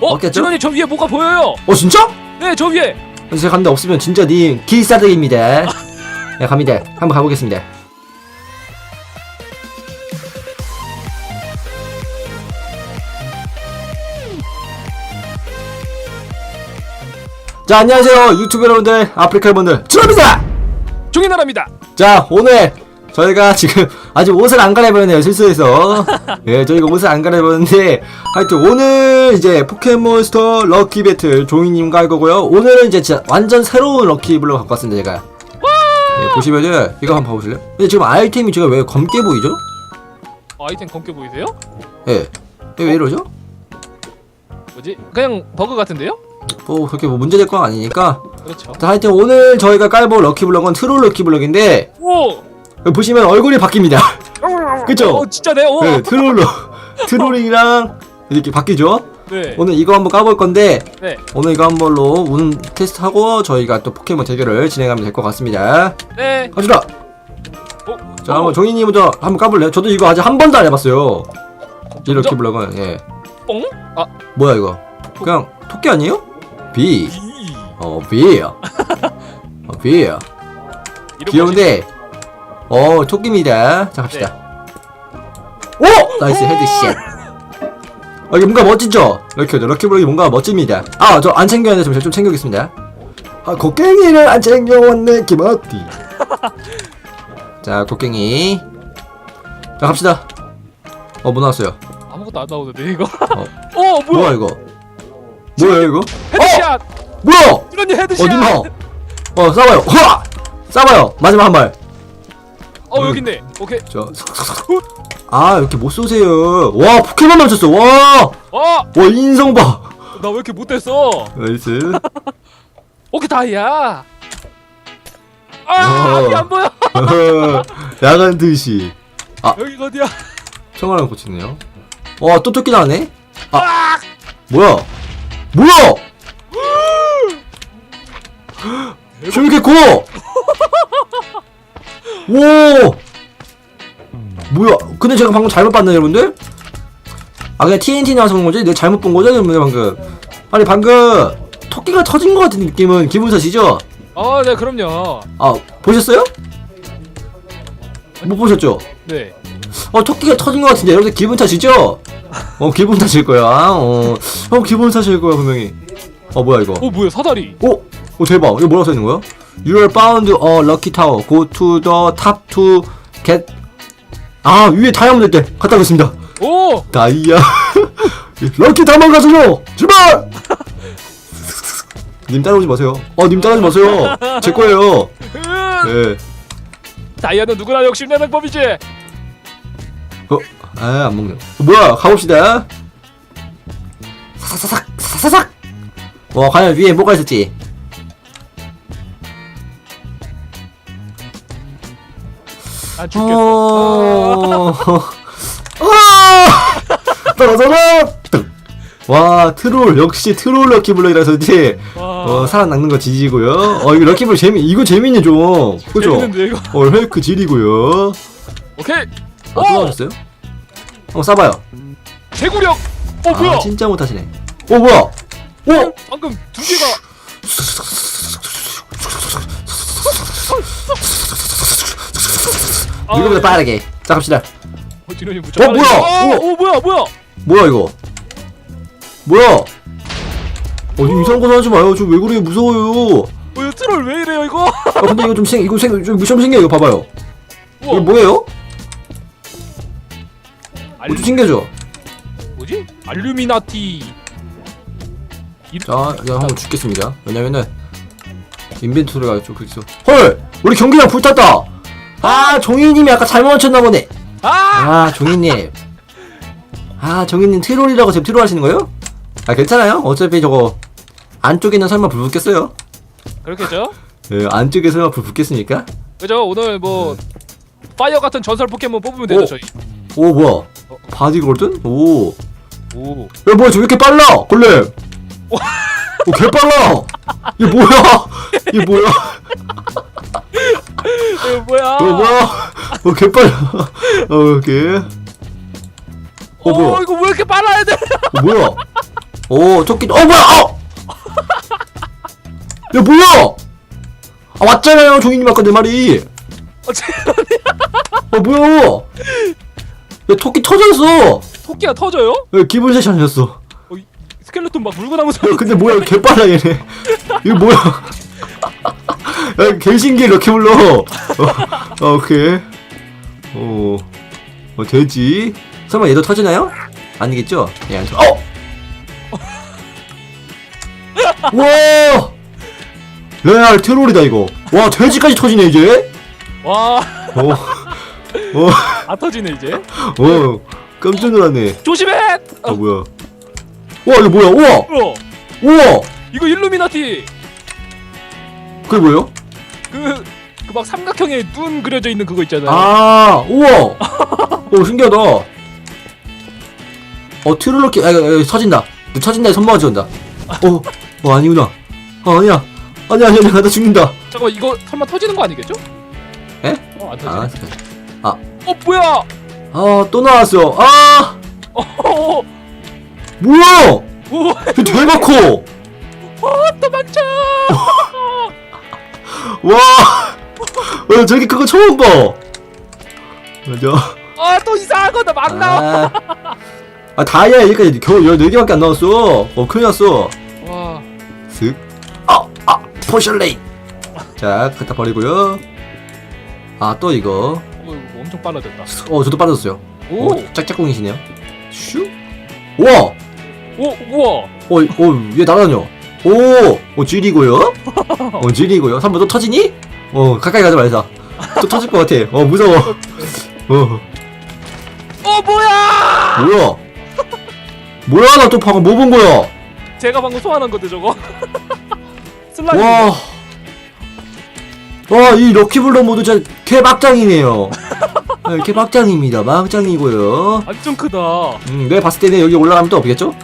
어, 없겠죠? 진원이 저 위에 뭐가 보여요. 어 진짜? 네, 저 위에. 제가 갔는데 없으면 진짜 님 기싸대기입니다 네 갑니다 한번 가보겠습니다 자 안녕하세요 유튜브 여러분들 아프리카 여러분들 주로입니다 종이나라입니다. 자 오늘 저희가 지금 아직 옷을 안 갈아입었네요 실수해서 예 저희가 옷을 안 갈아입었는데 하여튼 오늘 이제 포켓몬스터 럭키 배틀 종이님과 할 거고요 오늘은 이제 진짜 완전 새로운 럭키블럭 갖고 왔습니다 제가 예, 보시면은 이거 한번 봐보실래요? 근데 지금 아이템이 제가 왜 검게 보이죠? 어, 아이템 검게 보이세요? 예. 왜, 왜 이러죠? 뭐지? 그냥 버그 같은데요? 뭐 그렇게 뭐 문제될 건 아니니까 그렇죠. 자, 하여튼 오늘 저희가 깔볼 럭키블럭은 트롤 럭키블럭인데 오! 보시면 얼굴이 바뀝니다 그쵸? 어, 진짜네. 오. 네, 트롤로 트롤이랑 이렇게 바뀌죠. 네. 오늘 이거 한번 까볼 건데 네. 오늘 이거 한 걸로 운 테스트하고 저희가 또 포켓몬 대결을 진행하면 될 것 같습니다. 네. 갑시다. 어? 자, 한번 종이님 먼저 한번 까볼래요? 저도 이거 아직 한 번도 안 해봤어요. 이렇게? 블럭은 예. 뽕? 아, 뭐야 이거? 그냥 토끼 아니에요? 비. 이. 어 비예요. 어. 이런 귀여운데 어 토끼입니다. 자 갑시다. 오 나이스 헤드샷. 아 이게 뭔가 멋지죠? 럭키 럭키블럭이 뭔가 멋집니다. 아 저 안 챙겼는데 좀, 좀 챙겨오겠습니다. 아 곡괭이를 안 챙겨왔네 기마띠. 자 곡괭이. 자 갑시다. 어 뭐 나왔어요? 아무것도 안 나오는데 이거. 어. 어, 뭐야 뭐야? 이거? 뭐야 이거? 헤드샷. 뭐야? 진원이 헤드샷. 어디마? 어 싸봐요. 와 싸봐요. 마지막 한 발. 어, 여기 있네. 오케이. 저. 아 이렇게 못 쏘세요. 와 포켓몬 맞췄어. 와. 어! 와 인성 봐. 나 왜 이렇게 못됐어? 나이스. 오케이, 다이야. 아, 어. 앞이 안 보여. 야간 듯이 여기가 어디야? 청아랑 고치네요. 와또 토끼 나왔네. 아 아! 뭐야? 뭐야? 커? 오. 뭐야? 근데 제가 방금 잘못 봤네 여러분들? 아 그냥 TNT 나와서 본 거지? 내가 잘못 본 거죠 여러분들 방금? 아니 방금 토끼가 터진 것 같은 느낌은 기분 탓이죠? 어, 네, 그럼요. 아 보셨어요? 못 보셨죠? 네. 어 토끼가 터진 것 같은데 여러분들 기분 탓이죠? 어 기분 탓일 거야 어, 어 기분 탓일 거야 분명히 어 뭐야 이거 어, 뭐야? 사다리. 오! 오 대박 이거 뭐라고 써 있는 거야? You are bound a lucky tower Go to the top to get 아 위에 다이아몬드 있대 갔다 오겠습니다 오! 다이아 럭키 다만 가세요 출발 님 따라오지 마세요 어 님 따라오지 마세요 제 거예요 으, 예 다이아는 누구나 욕심내는 법이지. 어? 아, 안 먹네. 어, 뭐야, 가봅시다. 사사사삭, 사사삭! 와, 과연 위에 뭐가 있었지? 안 죽겠어. 어... 아! 떨어져라! 뚝. 와, 트롤, 역시 트롤 럭키블럭이라서지, 와. 어, 살아남는 거 지지고요. 어, 이거 럭키블럭 재미, 이거 재밌네, 좀. 그죠? 재밌는데 이거. 어, 헬크 질이고요. 오케이. 아, 또 오! 나오셨어요? 한번 싸봐요. 개구력. 어 뭐야? 아, 진짜 못하시네. 어, 뭐야? 어? 방금 두 개가. 아, 이거보다 빠르게. 자, 갑시다. 어, 진원이 무척. 어, 뭐야? 어, 어. 어 뭐야 뭐야? 뭐야 이거? 뭐야? 어, 님 이상한 거 하지 마요. 저 왜 그래요? 무서워요. 어, 이 트롤 왜 이래요 이거? 아, 근데 이거 좀 생, 이거 생, 좀 미션 생겨. 이거 봐봐요. 이거 우와, 뭐예요? 알, 이거 좀 생겨줘. 뭐지? 알루미나티. 이- 자, 이거 한번 죽겠습니다. 왜냐면은 인벤토리가 좀 그렇죠. 헐, 우리 경기장 불탔다. 아, 종이님이 아까 잘못 맞췄나 보네. 아! 아, 종이님. 아, 종이님 트롤이라고 지금 트롤 하시는 거예요? 아, 괜찮아요. 어차피 저거 안쪽에는 설마 불 붙겠어요? 그렇겠죠? 예, 안쪽에 설마 불 붙겠습니까? 그죠? 오늘 뭐 파이어 같은 전설 포켓몬 뽑으면 되죠 오. 저희. 오 뭐야 바디 골든? 오. 오. 야 뭐야 저왜 이렇게 빨라 골렘 오 개빨라 이게 뭐야 이게 뭐야 이거 뭐야? 어 뭐야? 어 개빨라. 어 오케이 어 오, 뭐야? 이거 왜 이렇게 빨라야 돼? 어 뭐야? 오 토끼 어 뭐야? 어! 야 뭐야? 아 왔잖아요 종이님 아까 내 말이. 어, 제, 어 뭐야? 야 토끼 터졌어. 토끼가 터져요? 야 기분 세션이었어. 스켈레톤 막 물고 나면 야 근데 뭐야 개빨라 얘네. 이거 뭐야 야 개신기해 럭키 불러 어, 어 오케이 어, 어 돼지 설마 얘도 터지나요? 아니겠죠? 얘 안 터. 어! 와! 레알 테롤이다 이거. 와 돼지까지 터지네 이제. 와, 어, 어, 아 터지네 이제. 어, 깜짝 놀랐네. 조심해. 아 뭐야? 와 이거 뭐야? 우와, 어, 우와. 이거 일루미나티. 그게 뭐예요? 그, 그 막 삼각형에 눈 그려져 있는 그거 있잖아요. 아, 우와. 오 신기하다. 어 트롤러키, 아, 터진다. 터진다. 손모가 지온다. 어, 어 아니구나. 어 아니야. 아니야 아니야 아니야 나 죽는다. 잠깐만 이거 설마 터지는 거 아니겠죠? 에? 어, 안 아, 터지네. 아, 어, 뭐야? 아, 또 나왔어. 아, 어, 어, 뭐야? 오, 이거 대박 커. 도망쳐. 와, 와, 저기 그거 처음 봐. 맞아. 아, 또 이상한 거나 막 나와. 아, 아 다이아 여기까지 겨우 14개밖에 안 나왔어. 어, 큰일 났어. 와, 슥. 아, 아, 포셜레인. 자, 갖다 버리고요. 아, 또 이거. 어, 이거 엄청 빨라졌다. 어, 저도 빠졌어요. 오, 어, 짝짝꿍이시네요. 슈. 우와. 오, 우와. 어, 어, 얘 날아다녀. 오, 어, 쥐리고요. 어, 쥐리고요. 한번 또 터지니? 어, 가까이 가지 말자. 또 터질 것 같아. 어, 무서워. 어, 어, 뭐야? 뭐야? 뭐야, 나 또 방금 뭐 본 거야? 제가 방금 소환한 건데 저거. 슬라임. 와. 와, 이 럭키블럭 모두 진짜 개막장이네요. 네, 개막장입니다. 막장이고요. 완전 크다. 음, 내가 봤을 때는 여기 올라가면 또 없겠죠?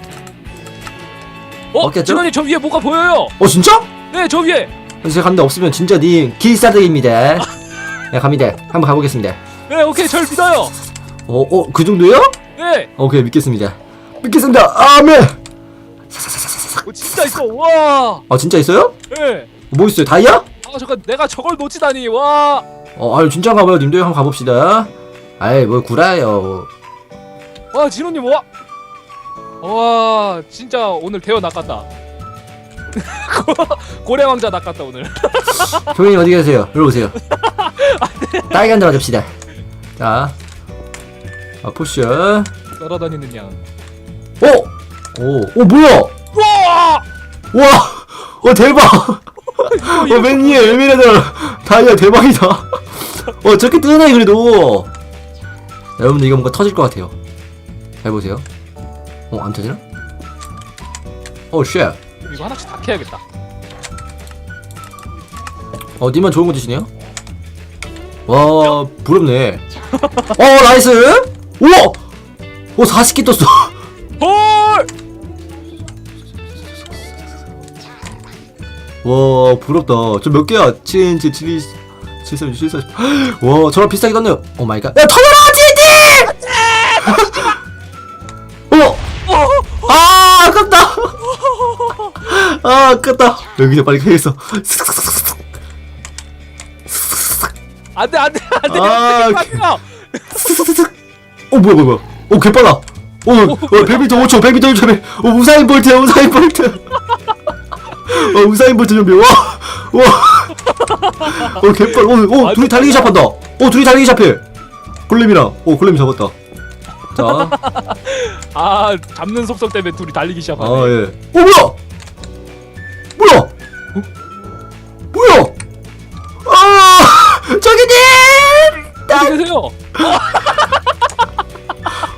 어, 없겠죠? 진원이 저 위에 뭐가 보여요? 어, 진짜? 네, 저 위에. 제가 갔는데 없으면 진짜 니 기싸대기입니다. 네, 갑니다. 한번 가보겠습니다. 네, 오케이, 절 믿어요. 어, 어, 그 정도요? 네, 오케이, 믿겠습니다. 믿겠습니다. 아멘! 어, 진짜 있어. 와. 아, 진짜 있어요? 네. 뭐 있어요? 다이아? 아, 잠깐 내가 저걸 놓치다니. 와. 어, 아유, 진짜 가봐요. 님도 한번 가봅시다. 아이, 뭘 구라요. 와, 진호님 와. 와, 진짜 오늘 대어 낚았다. 고래 왕자 낚았다 오늘. 조용히 어디 계세요? 일로 오세요. 딸기 한잔 맞읍시다. 자, 아, 포션. 날아다니는 양. 오! 오, 오, 뭐야! 와! 와! 어, 대박! 어, 맨 위에 에메랄드 다이아 대박이다. 어, 저렇게 뜨네, 그래도. 여러분들 이거 뭔가 터질 것 같아요. 잘 보세요. 어, 안 터지나? 어, 쉣. 이거 하나씩 다 캐야겠다. 어, 니만 좋은 거 드시네요? 와, 부럽네. 어, 나이스! 우와! 오, 40개 떴어. 헐! 와, 부럽다. 저 몇 개야? 7, 7, 7, 7, 3, 7, 4, 와, 저랑 비슷하게 떴네요. 오 마이 갓. 야, 터져라, 아, 아깝다. 여기서 빨리 캐겠어. 안돼 안돼 안돼. 아, 아, 어, 뭐야, 뭐야, 뭐야. 어, 개빨라. 어, 어, 벨비터 5초, 벨비터 5초, 벨. 어, 우사인 볼트야, 우사인 볼트. 어, 우사인 볼트 좀비. 와, 와. 어, 개빨. 어, 어, 둘이 달리기 시작한다. 어, 둘이 달리기 시작해. 골렘이랑. 어, 골렘이 잡았다. 자, 아 잡는 속성 때문에 둘이 달리기 시작하네. 아, 예. 어? 뭐야? 뭐야? 아, 저기님! 어디 계세요?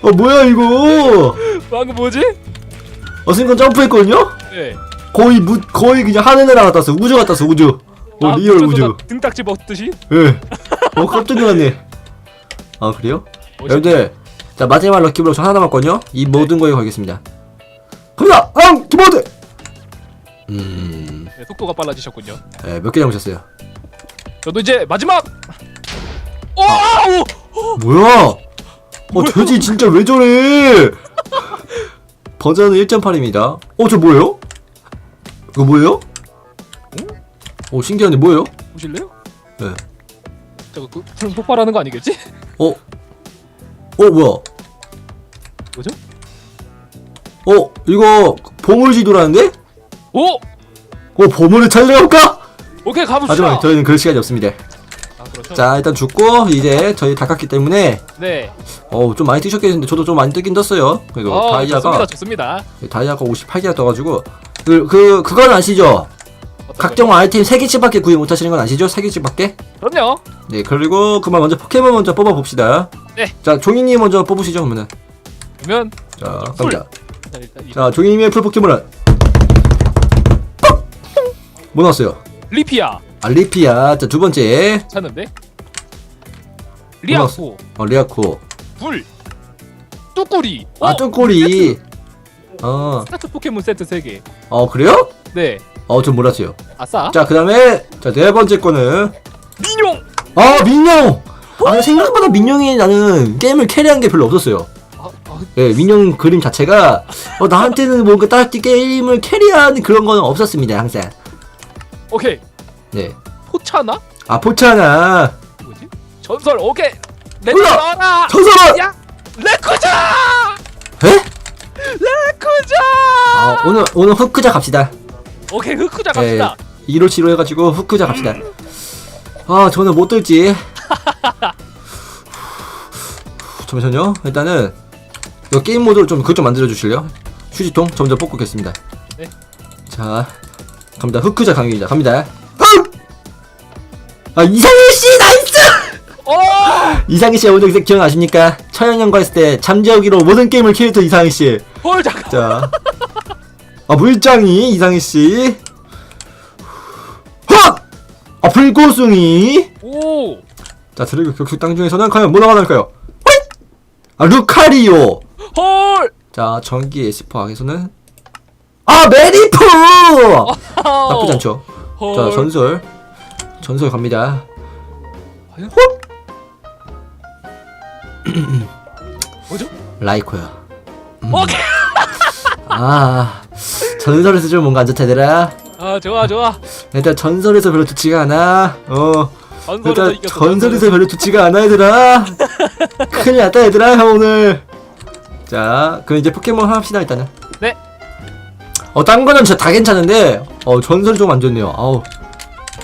어, 뭐야, 이거? 방금 뭐지? 어, 순간 점프했거든요? 네. 거의 무, 거의 그냥 하늘에 나갔다 왔어. 우주 갔다 왔어, 우주. 어, 아, 리얼 우주. 나 등딱지 먹듯이. 예. 어, 깜짝 놀랐네. 아, 그래요? 멋있다. 여러분들, 자, 마지막 럭키블럭 저 하나 남았거든요? 이 모든 거에 걸겠습니다. 갑니다! 앙! 키보드! 음, 네, 속도가 빨라지셨군요. 예, 몇개 잡으셨어요? 저도 이제 마지막. 오! 아우! 뭐야? 어, 돼지 진짜 왜 저래? 버전은 1.8입니다. 어, 저 뭐예요? 이거 뭐예요? 오, 신기한데 뭐예요? 보실래요? 네. 저거 그, 그럼 폭발하는 거 아니겠지? 어? 어, 뭐야? 뭐죠? 어, 이거 보물지도라는데? 오! 어, 보물을 찾으러 갈까? 오케이 가봅시다. 하지만 저희는 그럴 시간이 없습니다. 아 그렇죠. 자, 일단 죽고 이제 저희 다 깠기 때문에 네. 어, 좀 많이 뜨셨겠는데 저도 좀 많이 뜨긴 떴어요. 그리고 어, 다이아가 좋습니다. 좋습니다. 다이아가 58개가 떠가지고 그, 그 그 건 아시죠? 어떤 각종 아이템 3개씩밖에 구입 못하시는 건 아시죠? 3개씩밖에? 거요? 그럼요. 네, 그리고 그만 먼저 포켓몬 먼저 뽑아봅시다. 네. 자, 종이님 먼저 뽑으시죠, 그러면은. 그러면 자, 풀. 갑니다. 자, 일단 이 자, 종이님의 풀 포켓몬은 뻑! 뭐 나왔어요? 리피아 아, 리피아. 자, 두 번째. 찾는데. 리아코 어, 리아코. 불 뚜꾸리. 아, 어? 뚜꼬리. 어, 스타트 포켓몬 세트 3개. 어, 그래요? 네. 어, 좀 몰랐어요. 아싸. 자, 그 다음에, 자, 네 번째 거는, 민용. 아, 민용! 아, 생각보다 민용이 나는 게임을 캐리한 게 별로 없었어요. 아, 아, 예, 민용 그림 자체가, 어, 나한테는 뭔가 딱히 게임을 캐리한 그런 거는 없었습니다, 항상. 오케이. 네. 포차나? 아, 포차나. 뭐지? 전설. 오케이. 내 몰라! 나와라. 전설은! 야. 레쿠자. 에? 레쿠자. 아, 오늘, 오늘 후크자 갑시다. 오케이 흑쿠자 예, 갑시다. 2로7로 해가지고 후크자 갑시다. 아, 저는 못 들지. 잠시만요. 일단은, 이거 게임 모드로 좀, 그것 좀 만들어 주실래요? 휴지통 점점 뽑고 겠습니다. 네. 자, 갑니다. 후크자 강의입니다. 갑니다. 흠! 아, 이상희 씨, 나이스! 오. 이상희 씨 오늘 기억나십니까? 처형연과 했을 때 잠재우기로 모든 게임을 캐릭터 이상희 씨. 헐 잠깐. 자, 아 물장이 이상희 씨. 헉! 아 불고숭이. 오. 자 드래그 격수 땅 중에서는 과연 뭐가 나올까요? 아 루카리오. 헐. 자 전기 에스파에서는 아 메리프. 나쁘지 않죠. 헐. 자 전설 전설 갑니다. 과연? 헉! 뭐죠? 라이코야. 음. 오케이. 아 전설에서 좀 뭔가 안 좋다 얘들아. 아 좋아 좋아. 일단 전설에서 별로 좋지가 않아. 어. 전설에서 일단 이겼어. 전설에서 별로 좋지가 않아 얘들아. 큰일 났다 얘들아 형 오늘. 자, 그럼 이제 포켓몬 합시다 일단은. 네. 어, 딴 거는 진짜 다 괜찮은데, 어, 전설이 좀안 좋네요. 아우.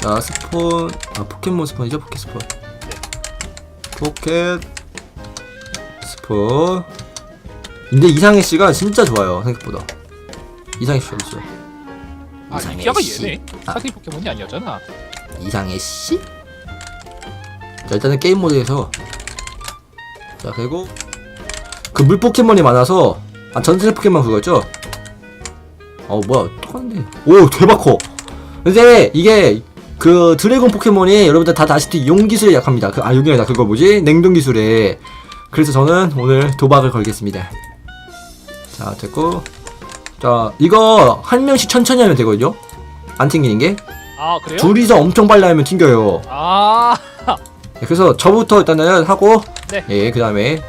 자, 스폰, 아, 포켓몬 스폰이죠, 포켓 스폰. 포켓 스폰. 근데 이상해 씨가 진짜 좋아요 생각보다. 이상해 씨 어딨어? 아 이상해 리피아가 씨. 얘네. 아. 사기 포켓몬이 아니었잖아. 이상해 씨. 자 일단은 게임 모드에서 자 그리고 그 물 포켓몬이 많아서 아 전설 포켓몬 그거였죠? 어 뭐야 똑같네. 오 대박 커. 근데 이게 그 드래곤 포켓몬이 여러분들 다 아시다시피 용 기술에 약합니다. 그, 아 용이 아니라 그거 뭐지? 냉동 기술에. 그래서 저는 오늘 도박을 걸겠습니다. 자 됐고 자 이거 한 명씩 천천히 하면 되거든요. 안 튕기는 게. 아 그래요? 둘이서 엄청 빨리 하면 튕겨요. 아. 네, 그래서 저부터 일단은 하고 네. 예, 그 다음에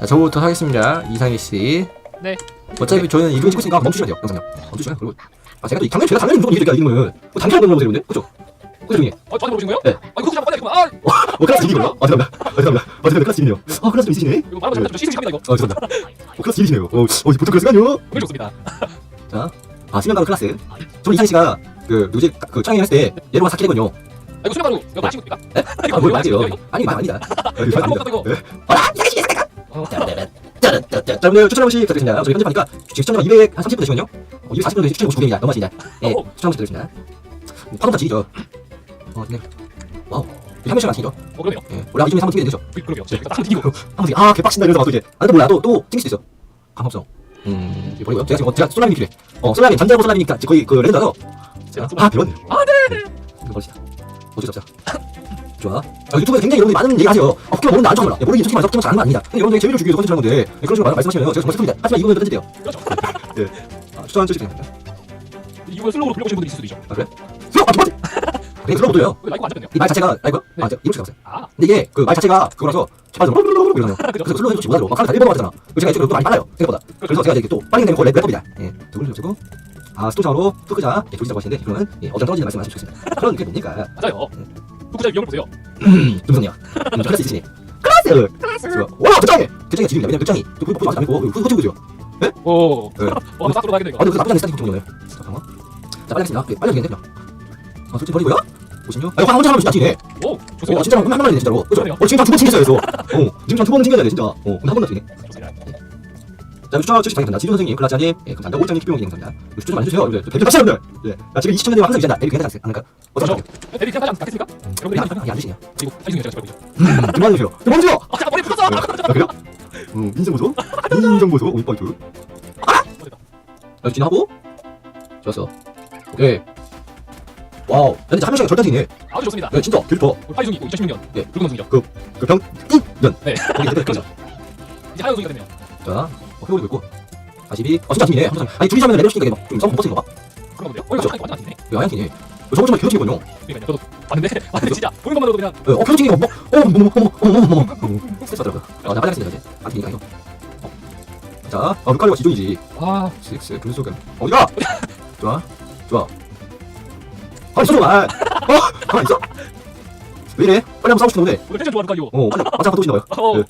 자, 저부터 하겠습니다. 이상희 씨. 네. 어차피 저는 이거 찍고 있으니까 멈추셔야 돼요. 영상요. 멈추시면 그리고 아 제가 또 당연히 제가 당연히 무조건 이기니까 이기는 뭐 당연히 하는 거는 그죠? 그죠 형님? 어 저한테 물어보신 거예요? 네. 아 이거 그냥 꺼내겠구만. 아 어 클라스 이기고요. 아 죄송합니다. 아 죄송합니다. 아 죄송합니다. 클라스 이기네요. 아 클라스 좀 있으시네. 이거 말하면 잘못하면 시즌 시입니다 이거. 아 죄송합니다. 어 클라스 이기시네요. 어, 어 보통 클라스 가요? 그게 좋습니다. 자, 아 수면 가는 클라스. 저 이상희 씨가 그 누구지 그 촬영 했을 때 얘로만 사키거든요. 아 이거 수면 가루 이거 마신 겁니까? 아, 뭘 말이에요? 아니 말 아니다. 안 먹었다 이 자, 여러분들 추천 한 번씩 부탁드립니다. 저희 현재하니까 지금 시청자가 230분 되시거든요. 어, 240분 되시 추천 59개입니다. 너무하십니다. 예, 오. 추천 한 번씩 부탁드립니다. 파도다 지리죠. 어, 네. 와우. 한 명씩 안 튀죠. 어 그러네요. 예, 하기 전에 3번 튀게 되죠. 그- 그러게요. 제가 딱 이기고. 한 번씩 아, 개빡친다 이러면서 또 이제 아, 또 몰라. 또, 또 튕길 수도 있어. 감없어. 음, 이거 버리고요. 제가 지금 어, 제가 솔라빔이 필요해. 어, 솔라빔 전자고 솔라빔이니까 거의 그 레전드라서 제가 아, 배웠네. 아 네. 이거 버리자. 어쩔 수 없자. 좋아. 아, 유튜브에 굉장히 여러분들이 많은 얘기 하세요. 아, 국기가 모른다, 안좋아 몰라. 야, 모르긴 솔직히 말해서 국기만 잘안 아닙니다. 근데 여러분들의 재미를 주기 위해서 컨텐츠를 하는 건데 네, 그런 식으로 말씀하시면 제가 정말 슬픕니다. 하지만 이 부분은 편집돼요. 네. 아, 추천 주시기 바랍니다. 이걸 슬로우로 돌려보신 분들 있을 수도 있죠. 아, 그래? 수업! 아, 두 번째! 그냥 들어 못 돌려요. 라이브 안 잡혔네요. 이말 자체가, 아이고요? 네. 아, 이거 이거 나왔어요. 아, 근데 이게 그 말 자체가 그거라서 제발 좀 이러네요. 그래서 글로 해도 못하죠. 막 카메라 다 일본어 하잖아. 그리고 제가 이쪽으로 많이 빨라요. 생각보다. 그렇죠. 그래서 제가 이제 또 빠르게 되면 거의 랩업이다. 예. 두글 주고 아, 스토자로 끄크자 예, 조리자고 하시는데 그거는 예, 어장 떨어지는 말씀 하시면 좋겠습니다. 그런 게 뭡니까? 맞아요. 예. 구독자 이걸 보세요. 김선이야. 음, 클래스 이진이. 클래스. 클래스. 와 극장이. 극장이 지금 왜냐면 극장이 그 보지 마지 않고 그 호주 그죠. 예? 오. 예. 와, 싹 돌아가게 돼. 아니 나쁘지 않은 스타일 총 잠깐만. 자 빨리 하겠습니다. 빨리 하겠네 그냥. 아 솔직히 버리고요. 56. 아, 혼자 하면 진짜 네 오, 좋습니다. 어, 진짜 한번 하면 진짜로. 그죠? 지금 두번 챙겨줘야 돼서. 어, 지금 두번 챙겨야 어, 돼, 진짜. 어, 근데 한번 더 찌네. 자, 추천하고 70 감사. 지조 선생님, 글라자님, 예, 감사합니다. 오장님 키병원님, 감사합니다. 추천 좀 많이 해주세요. 여러분들. 좀 대표 감사합니다. 예. 나 지금 이 시청자들이 항상 유지한다. 에릭 괜찮지 않을까? 어쩌죠? 에릭 생각하지 않습니까? 여러분들 안 드시냐? 그리고 사진 제가 잘 보죠. 좀 많이 해주세요. 좀 먼저! 아, 잠깐 머리 붙었어! 예. 아, 아, 그래요? 음, 인생 보소? 인생 보소? 오이 파이트. 아! 아 열심히 아! 하고. 좋았어. 오케이. 와우. 근데 참여시간 절단이네. 아주 좋습니다. 네, 진짜. 길터. 파이중이 고 2016년. 예. 붉은 방송이죠. 그, 그 병, 년. 네. 거기 그렇죠. 이제 하얀 송이가 됩니다. 자. 어, 회오리도 있고 아, 42 아, 진짜 아침이네 한참 아니 둘이서 하면 레벨시키니까 좀 싸움 못 버티는 건가? 그런 건데요? 원래 저거 완전 아침이네 왜 하얀 티네 저거 정말 개어치기군요 그러니까 저도 봤는데 봤는데 진짜 보는 것만으로도 그냥 어 표정이 뭐어뭐뭐뭐뭐뭐뭐뭐 스트레스 받더라고요 아나 빨리 하겠습니다 이제 안 되니까 이거 자, 아, 루카리가 지존이지. 아, 아 식스 분수금. 어, 어디가? 좋아, 좋아. 아, 가만 있어, 아, 어, 가만 있어. 왜 이래? 빨리 한번 싸우고 싶은데. 오늘 텐션 좋아, 루카리오. 어, 맞아, 맞아, 또 신나요. 어, 어. 네.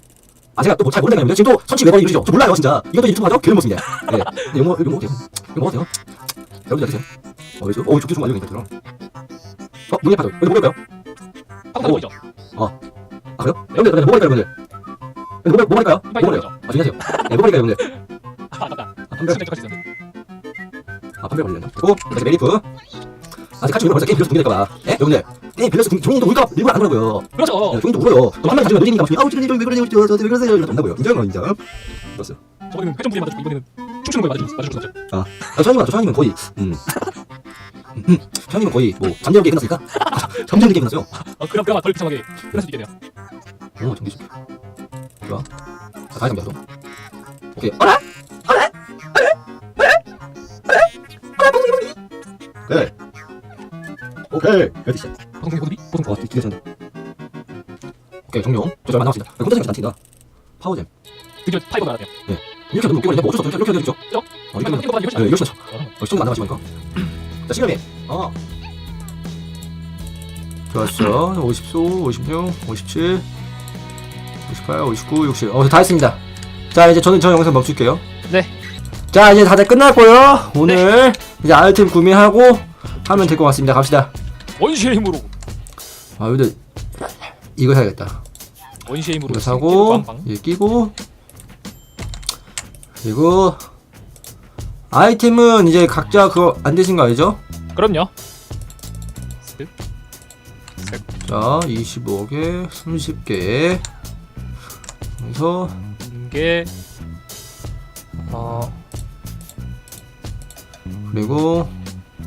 아 제가 또잘 모르니까 요 지금 또 뭐 선취 외벌이 이러죠. 저 몰라요 진짜. 이것도 유튜브 하죠? 괴는 모습입니다. 예. 네. 네 이거 이거 먹어요. 이거 먹어요. 여러분들 드세요. 어 그래서 어 죽기 좀 완료 괜찮더라. 어 눈이 아파요. 이거 먹을까요? 아까 먹이죠. 어. 아 그래요? 네, 뭐 여러분들 네. 먹을까요 여러분들? 뭐, 뭐 할까요? 뭐 할까요? 아 안녕하세요. 네, 뭐 할까요 여러분들? 아 맞다. 아 판별. 아 판별 걸리네. 그리고 다시 메리프. 아직 같이 울면서 게임 빌려서 돈 될까봐 예? 여러분들 게임 빌려서 돈 종인도 울까 일부러 안 울고요 그렇죠 예, 종인도 울어요 그럼 한마디 가지고 노진이가 아우 찌르지 왜 그러세요 저한테 왜 그러세요 이러면서 온다고요 인정 인정 그렇어요 저번에는 회전 부리 맞아주고 이번에는 춤추는 거에 맞아주고 맞아주고 맞죠 아, 아 서현님은 맞죠 서현님은 거의 음 음, 서현님은 거의 뭐 잠재운 게 끝났으니까 아, 잠재운 게 끝났어요 아, 그럼 그나마 덜 비참하게 끝날 수 있겠네요 오 정기수 좋아 자 다시 한번 오케이 어라? 어라? 어라? 어라? 어라? 어라? 봉이 봉이 그래 오케이. 여기서 보통 고비 보통 거 뒤에 전 오케이 정용. 저잘 만나왔습니다. 혼자 생각 단티다 파워잼. 드디어 파이버 나왔네요. 네. 이렇게 너무 웃겨버리는데 뭐 어쩔 수 없죠? 이렇게 해야 되겠죠? 어? 어? 이렇게 하면 뭐 네 이렇게 나죠 어 수동 만나가지고 이거. 자 시간이. 어. 좋았어 50소 56 57 58 59 60 어다 했습니다. 자 이제 저는 저 영상 멈출게요. 네 자 이제 다들 끝났고요. 오늘 네. 이제 아이템 구매하고 하면 될 것 같습니다. 갑시다. 원시의 힘으로. 아 근데 이거 사야겠다. 원시의 힘으로. 이거 사고 이 끼고 그리고 아이템은 이제 각자 그거 안 되신 거 아니죠? 그럼요. 자, 25개, 30개. 그래서 이게 어 그리고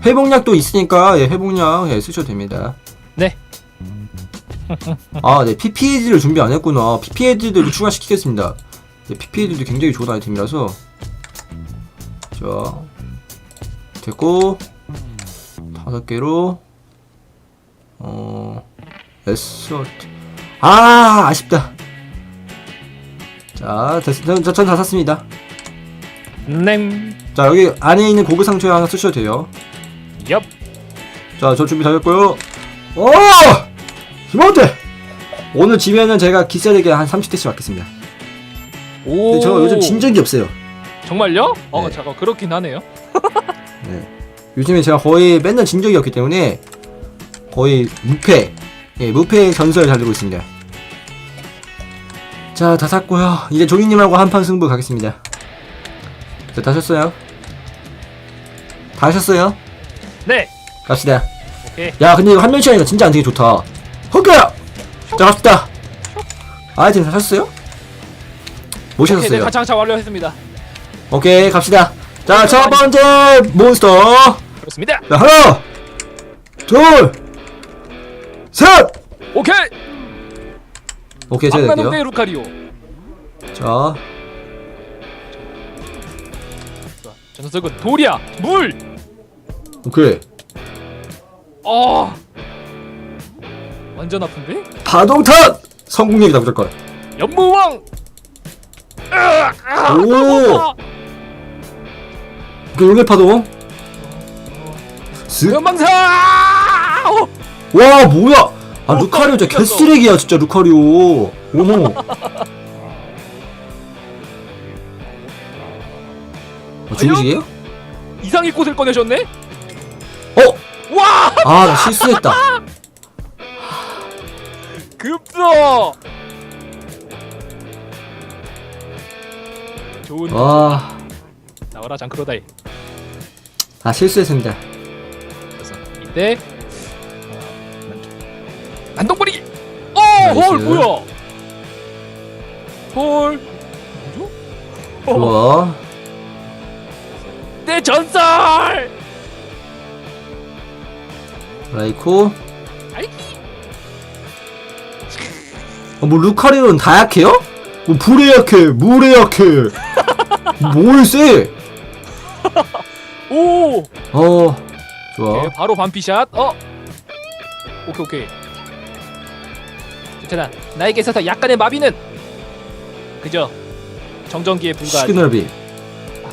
회복약도 있으니까 예, 회복약 예, 쓰셔도 됩니다. 네. 아, 네. PPAD를 준비 안 했구나. PPAD도 추가시키겠습니다. 네, PPAD도 굉장히 좋은 아이템이라서. 자, 됐고 다섯 개로 어 에스어트 아 아쉽다. 자, 됐습니다. 전다 샀습니다. 네. 자, 여기 안에 있는 고급 상처 하나 쓰셔도 돼요. 얍. 자, 저 준비 다 됐고요. 어! 김원태! 오늘 집에는 제가 기싸대기 한 30대씩 맞겠습니다. 오. 근데 저 요즘 진 적이 없어요. 정말요? 어, 네. 잠깐 그렇긴 하네요. 네. 요즘에 제가 거의 맨날 진 적이 없기 때문에 거의 무패, 예, 무패 전설을 달리고 있습니다. 자, 다 샀고요. 이제 종이님하고 한판 승부 가겠습니다. 자, 다 샀어요. 다 하셨어요? 네. 갑시다. 오케이. 야, 근데 이거 한 명씩 하니까 진짜 안 되게 좋다. 허그! 자, 갑시다. 아이템 다 샀어요? 못 오케이, 네, 샀어요. 가창차 완료했습니다. 오케이, 갑시다. 자, 첫 네. 번째 몬스터. 그렇습니다. 자, 하나, 둘, 셋! 오케이. 오케이, 제가 될게요. 루카리오. 자, 전설군 도리아 물. 오케이. 어. 아! 완전 아픈데? 파동탄! 성공력이다 무조건. 연무왕. 아, 오! 까먹었다! 그 파동. 쓱. 연방사. 와 뭐야? 아 루카리오 진짜 개 쓰레기야 진짜 루카리오. 오. 아, 중식이에요? 이상의 꽃을 꺼내셨네? 어? 와! 아 나 실수했다 급소! 좋은 와, 나와라 장크로다이 아 실수했습니다 그래서 이때 어, 난동버리기! 어! 나이스. 헐 뭐야? 헐 뭐죠? 어, 좋아 내 전설! 라이코! 어, 뭐 루카리오는 다 약해요? 뭐 불에 약해 물에 약해 뭘 쎄? 오! 어 좋아 오케이, 바로 반피샷. 어. 오케이 오케이. 괜찮아. 나에게 있어서 약간의 마비는 그저 정전기에 불과한. 시그널비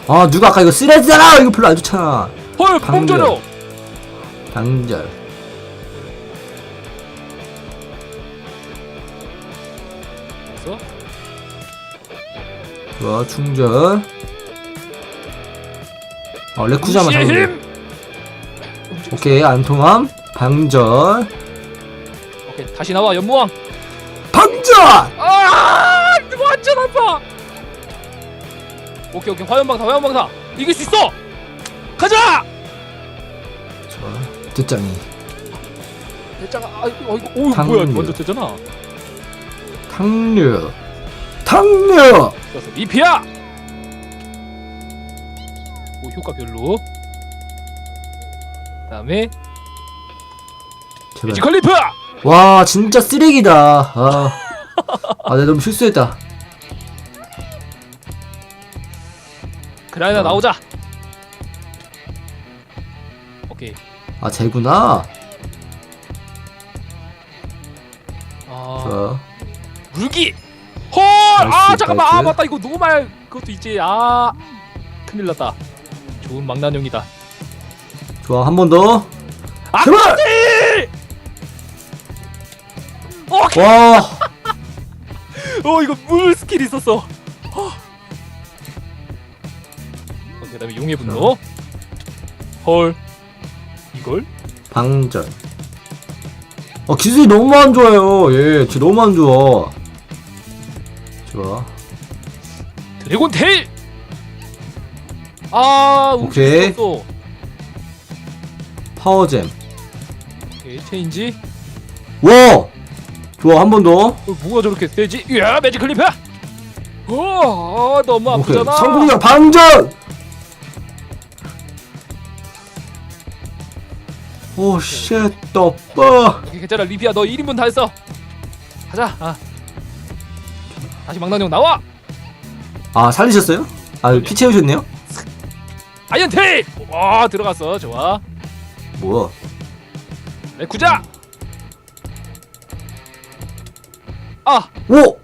아 누가 아까 이거 쓰레기잖아 이거 별로 안 좋잖아 헐. 뽕조려. 당절 좋아 충전 어 레쿠자만 잡으면. 돼. 오케이 안통함 방절 오케이 다시 나와 연무왕. 방절 아 완전 아파. 오케이 오케이 화염방사 화염방사 이길 수 있어. 가자. 좋아 듣장이 아 이거 이거 오 당뇨. 뭐야 먼저 되잖아. 탕류 탕류 그래서 리피야. 오 효과 별로. 그다음에 제발 매직 클리프. 와 진짜 쓰레기다 아, 아 내가 너무 실수했다 그라이나 어. 나오자. 오케이. 아 쟤구나 아 좋아 물기. 헐. 아 잠깐만. 아. 맞다 이거 노말 그것도 있지. 아 큰일 났다. 좋은 망나뇽이다. 좋아 한 번 더 아 제발! 그렇지! 어, 와 어 이거 물 스킬 있었어. 어. 오케이, 그다음에 용의 분노. 헐. 이걸? 방절 어 기술이 너무 안 좋아요 얘 진짜 너무 안 좋아 좋아 드래곤 테일. 아 오케이. 없어. 파워잼 오케이 체인지. 와 좋아 한 번 더 어, 뭐가 저렇게 세지? 야 매직 클리프. 어 아, 너무 오케이 아프잖아. 성공력 방전 오쉣 떡빠 오케이, 괜찮아 리피야 너 1인분 다 했어. 가자. 아. 다시 망나뇽 나와. 아 살리셨어요? 아 피 채우셨네요? 아이언 테일. 와 들어갔어. 좋아. 뭐야 레쿠자. 아, 오!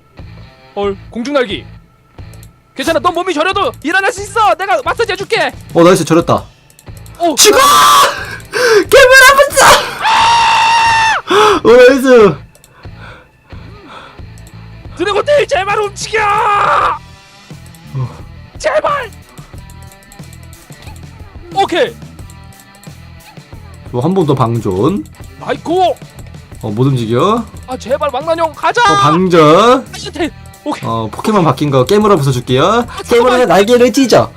헐, 공중날기. 괜찮아, 넌 몸이 저려도 일어날 수 있어. 내가 마사지 해줄게. 어 나이스 저렸다 오, 죽어! 개물 아프다! 오 나이스 드래곤테일 제발 움직여. 제발. 오케이. 한번 더 방존 아이고. 어못 움직여 아 제발 망나뇽 가자. 어 방전 테일. 오케이. 어 포켓몬 바뀐 거 깨물어 부숴줄게요 깨물어 날개를 찢어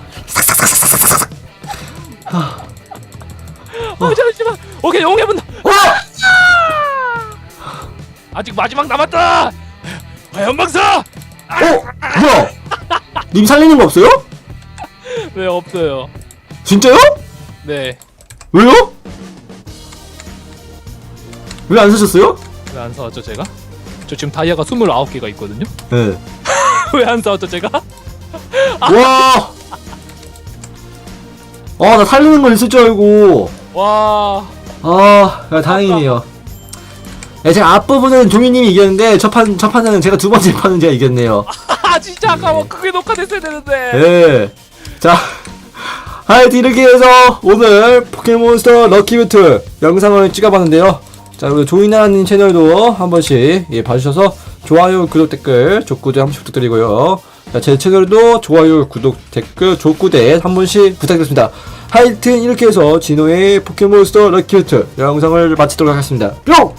어, 잠시만. 오케이, 용의 분. 아직 마지막 남았다. 화염방사. 어? 뭐야 님 살리는 거 없어요? 네, 없어요. 진짜요? 네. 왜요? 왜 안 사셨어요? 왜 안 사왔죠, 제가? 저 지금 다이아가 29개가 있거든요. 네. 왜 안 사왔죠, 제가? 와. 아, 나 살리는 건 있을 줄 알고. 와. 아, 야, 다행이네요. 예, 제가 앞부분은 종이님이 이겼는데 첫 판, 첫 판은 제가 두 번째 판은 제가 이겼네요. 아 진짜 아까워 그게 녹화됐어야 되는데 예. 자, 하여튼 이렇게 해서 오늘 포켓몬스터 럭키 배틀 영상을 찍어봤는데요. 자, 우리 조이나님 채널도 한 번씩 예, 봐주셔서 좋아요, 구독, 댓글, 족구대 한 번씩 부탁드리고요. 자, 제 채널도 좋아요, 구독, 댓글, 족구대 한 번씩 부탁드리겠습니다. 하여튼 이렇게 해서 진호의 포켓몬스터 럭키 배틀 영상을 마치도록 하겠습니다. 뿅!